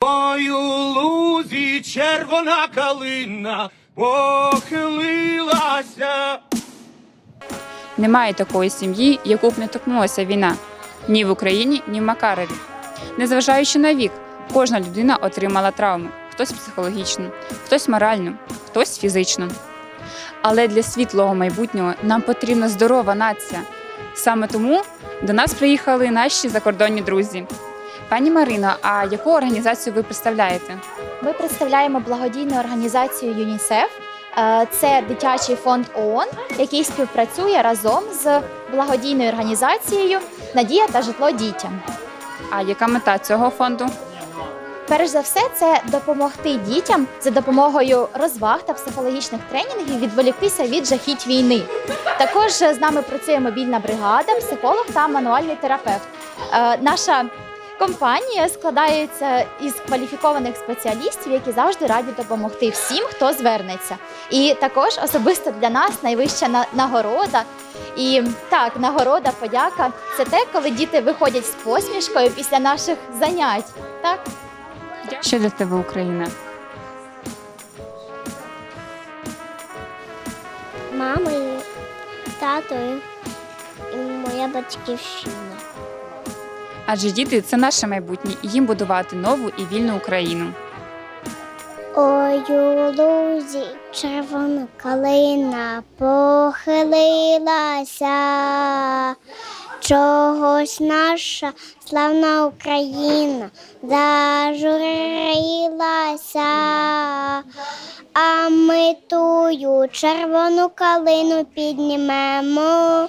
Ой, лузі червона калина похилилася. Немає такої сім'ї, яку б не торкнулася війна ні в Україні, ні в Макарові. Незважаючи на вік, кожна людина отримала травми: хтось психологічну, хтось моральну, хтось фізичну. Але для світлого майбутнього нам потрібна здорова нація. Саме тому до нас приїхали наші закордонні друзі. Пані Марино, а яку організацію ви представляєте? Ми представляємо благодійну організацію ЮНІСЕФ. Е, Це дитячий фонд ООН, який співпрацює разом з благодійною організацією Надія та житло дітям. А яка мета цього фонду? Перш за все, це допомогти дітям за допомогою розваг та психологічних тренінгів відволіктися від жахіть війни. Також з нами працює мобільна бригада, психолог та мануальний терапевт. Е, Наша компанія складається із кваліфікованих спеціалістів, які завжди раді допомогти всім, хто звернеться. І також особисто для нас найвища нагорода. І так, нагорода, подяка це те, коли діти виходять з посмішкою після наших занять. Так. Що для тебе Україна? мамою, татою і моя батьківщина. Адже діти це наше майбутнє, їм будувати нову і вільну Україну. Ой, у лузі червона калина похилилася, чогось наша славна Україна зажурилася, а ми тую червону калину піднімемо.